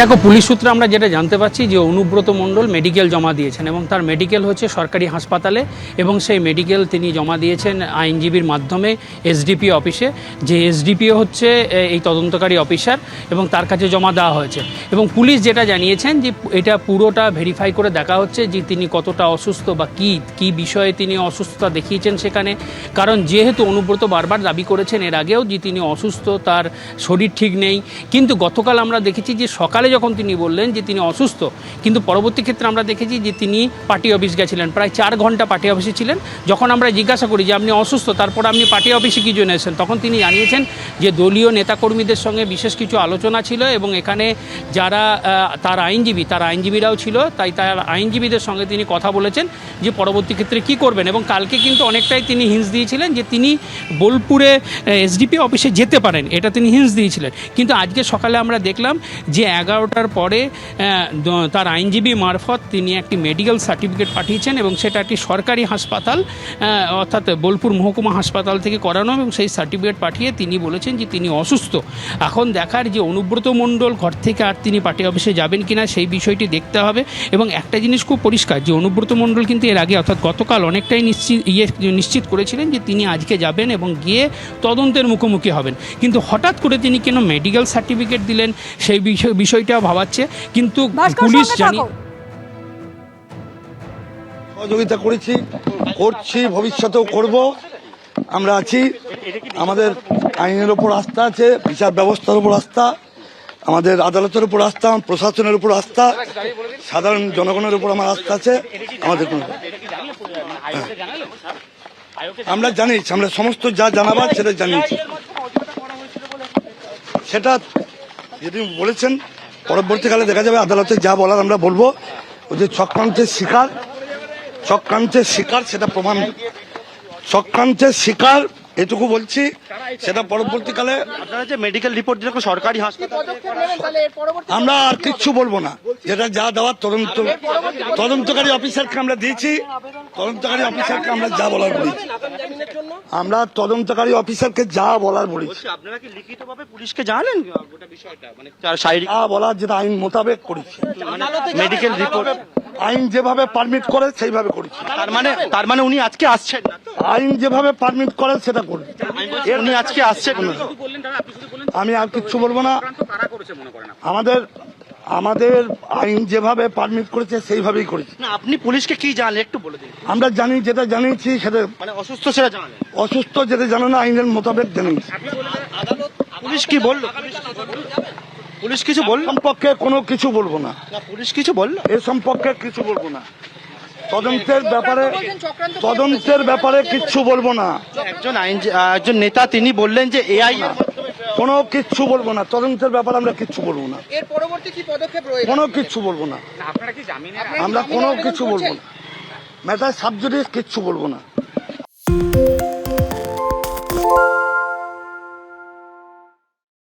দেখো, পুলিশ সূত্রে আমরা যেটা জানতে পারছি যে অনুব্রত মণ্ডল মেডিকেল জমা দিয়েছেন এবং তার মেডিকেল হচ্ছে সরকারি হাসপাতালে এবং সেই মেডিকেল তিনি জমা দিয়েছেন আইনজীবীর মাধ্যমে এসডিপি অফিসে, যে এসডিপিও হচ্ছে এই তদন্তকারী অফিসার এবং তার কাছে জমা দেওয়া হয়েছে। এবং পুলিশ যেটা জানিয়েছেন যে এটা পুরোটা ভেরিফাই করে দেখা হচ্ছে যে তিনি কতটা অসুস্থ বা কী কী বিষয়ে তিনি অসুস্থতা দেখিয়েছেন সেখানে। কারণ যেহেতু অনুব্রত বারবার দাবি করেছেন এর আগেও যে তিনি অসুস্থ, তার শরীর ঠিক নেই। কিন্তু গতকাল আমরা দেখেছি যে সকালে যখন তিনি বললেন যে তিনি অসুস্থ, কিন্তু পরবর্তী ক্ষেত্রে আমরা দেখেছি যে তিনি পার্টি অফিস গেছিলেন, প্রায় চার ঘণ্টা পার্টি অফিসে ছিলেন। যখন আমরা জিজ্ঞাসা করি যে আপনি অসুস্থ, তারপর আপনি পার্টি অফিসে কী জন্য এসেছেন? তখন তিনি জানিয়েছেন যে দলীয় নেতাকর্মীদের সঙ্গে বিশেষ কিছু আলোচনা ছিল এবং এখানে যারা তার আইনজীবী, তার আইনজীবীরাও ছিল, তাই তার আইনজীবীদের সঙ্গে তিনি কথা বলেছেন যে পরবর্তী ক্ষেত্রে কি করবেন এবং কালকে কিন্তু অনেকটাই তিনি হিন্স দিয়েছিলেন যে তিনি বোলপুরে এসডিপি অফিসে যেতে পারেন। এটা তিনি হিন্স দিয়েছিলেন। কিন্তু আজকে সকালে আমরা দেখলাম যে এগারোটার পরে তার আইনজীবী মারফত তিনি একটি মেডিকেল সার্টিফিকেট পাঠিয়েছেন এবং সেটা একটি সরকারি হাসপাতাল অর্থাৎ বোলপুর মহকুমা হাসপাতাল থেকে করানো এবং সেই সার্টিফিকেট পাঠিয়ে তিনি বলেছেন যে তিনি অসুস্থ। এখন দেখার যে অনুব্রত মণ্ডল ঘর থেকে আর তিনি পার্টি অফিসে যাবেন কিনা সেই বিষয়টি দেখতে হবে এবং একটা জিনিস খুব পরিষ্কার, যে অনুব্রত মণ্ডল কিন্তু এর আগে অর্থাৎ গতকাল অনেকটাই নিশ্চিত ইয়ে নিশ্চিত করেছিলেন যে তিনি আজকে যাবেন এবং গিয়ে তদন্তের মুখোমুখি হবেন। কিন্তু হঠাৎ করে তিনি কেন মেডিকেল সার্টিফিকেট দিলেন সেই বিষয় বিষয়টা ভাবাচ্ছে কিন্তু পুলিশ জানি সহযোগিতা করেছি করছি ভবিষ্যতেও করব। আমরা আছি আমাদের আইনের ওপর আস্থা আছে বিচার ব্যবস্থার উপর আস্থা আমাদের আদালতের উপর আস্থা প্রশাসনের উপর আস্থা সাধারণ জনগণের উপর আমার আস্থা আছে আমাদের কোনো আমরা জানিয়েছি আমরা সমস্ত যা জানাবার সেটা জানিয়েছি। সেটা যদি বলেছেন পরবর্তীকালে দেখা যাবে আদালতে যা বলার আমরা বলব, ওই যে চক্রান্তের শিকার চক্রান্তের শিকার সেটা প্রমাণ, চক্রান্তের শিকার এটুকু বলছি সেটা পরবর্তীকালে আপনারা যে মেডিকেল রিপোর্ট দিলে সরকারি হাসপাতাল আমরা আর কিচ্ছু বলব না। যেটা যা দেওয়ার তদন্ত তদন্তকারী অফিসারকে আমরা দিয়েছি। তদন্তকারী অফিসারকে আমরা যা বলার বলেছি। আমরা তদন্তকারী অফিসারকে যা বলার বলেছি। আপনারা কি লিখিতভাবে পুলিশকে জানালেন? গোটা বিষয়টা মানে যা বলার যেটা আইন মোতাবেক করেছি। মেডিকেল রিপোর্ট আইন যেভাবে পারমিট করে সেইভাবে করেছি। তার মানে তার মানে উনি আজকে আসছেন না? আইন যেভাবে পারমিট করে সেটা করবে উনি আজকে আসছেন না? আমি আর কিচ্ছু বলব না। আমাদের আমাদের আইন যেভাবে পারমিট করেছে সেইভাবেই করেছি। না আপনি পুলিশকে কি জানলেন? একটু বলে দিন। আমরা জানি যেটা জানিয়েছি সেটা মানে অসুস্থ সেটা জানালেন? অসুস্থ যেটা জানো না আইনের মোতাবেক জানিয়েছি। পুলিশ কি বলল? পুলিশ কিছু বল সম্পর্কে কোনো কিছু বলব না। না পুলিশ কিছু বলল? এ সম্পর্কে কিছু বলব না। তদন্তের ব্যাপারে তদন্তের ব্যাপারে কিচ্ছু বলব না। একজন আইন একজন নেতা তিনি বললেন যে এআই কোনো কিচ্ছু বলব না। তদন্তের ব্যাপারে আমরা কিচ্ছু বলব না। এর পরবর্তী কি পদক্ষেপ রয়েছে? কোনো কিচ্ছু বলব না। আমরা কোনো কিছু বলব না। ম্যাটার সাবজুডিস কিচ্ছু বলব না।